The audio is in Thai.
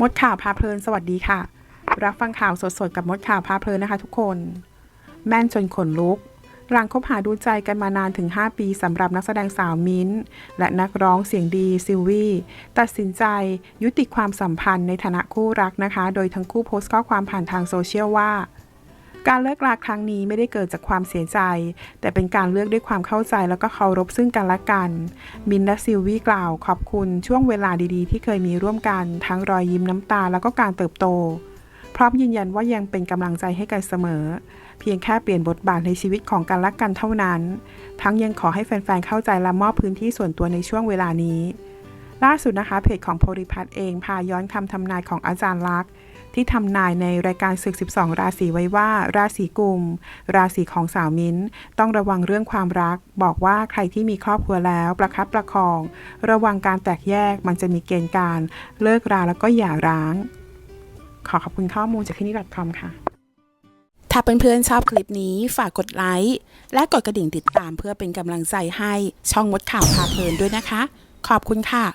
มดข่าวพาเพลินสวัสดีค่ะ รับฟังข่าวสดๆกับมดข่าวพาเพลินนะคะทุกคน แม่นจนขนลุก หลังคบหาดูใจกันมานานถึง 5 ปีสำหรับนักแสดงสาวมิ้นท์และนักร้องเสียงดีซิลวี่ตัดสินใจยุติความสัมพันธ์ในฐานะคู่รักนะคะ โดยทั้งคู่โพสต์ข้อความผ่านทางโซเชียลว่า การเลิกราครั้งนี้ไม่ได้เกิดจากความเสียใจ แต่เป็นการเลือกด้วยความเข้าใจแล้วก็เคารพซึ่งกันและกัน มินและซิลวี่กล่าวขอบคุณช่วงเวลาดีๆ ที่เคยมีร่วมกัน ทั้งรอยยิ้มน้ำตาแล้วก็การเติบโต พร้อมยืนยันว่ายังเป็นกำลังใจให้กันเสมอ เพียงแค่เปลี่ยนบทบาทในชีวิตของกันและกันเท่านั้น ทั้งยังขอให้แฟนๆเข้าใจและมอบพื้นที่ส่วนตัวในช่วงเวลานี้ ล่าสุดนะคะเพจของโพลิพัทเองพาย้อนคำทำนายของอาจารย์ลักษ ที่ทำนายในรายการศึก 12 ราศีไว้ว่า ราศีกุม ราศีของสาวมิ้น ต้องระวังเรื่องความรัก บอกว่าใครที่มีครอบครัวแล้วประคับประคอง ระวังการแตกแยกมันจะมีเกณฑ์การ เลิกราแล้วก็หย่าร้าง ขอขอบคุณข้อมูลจากที่นี่ .com ค่ะถ้าเพื่อนๆชอบคลิปนี้ฝากกดไลค์และกดกระดิ่งติดตามเพื่อเป็นกำลังใจให้ช่องมดข่าวพาเพลินด้วยนะคะ ขอบคุณค่ะ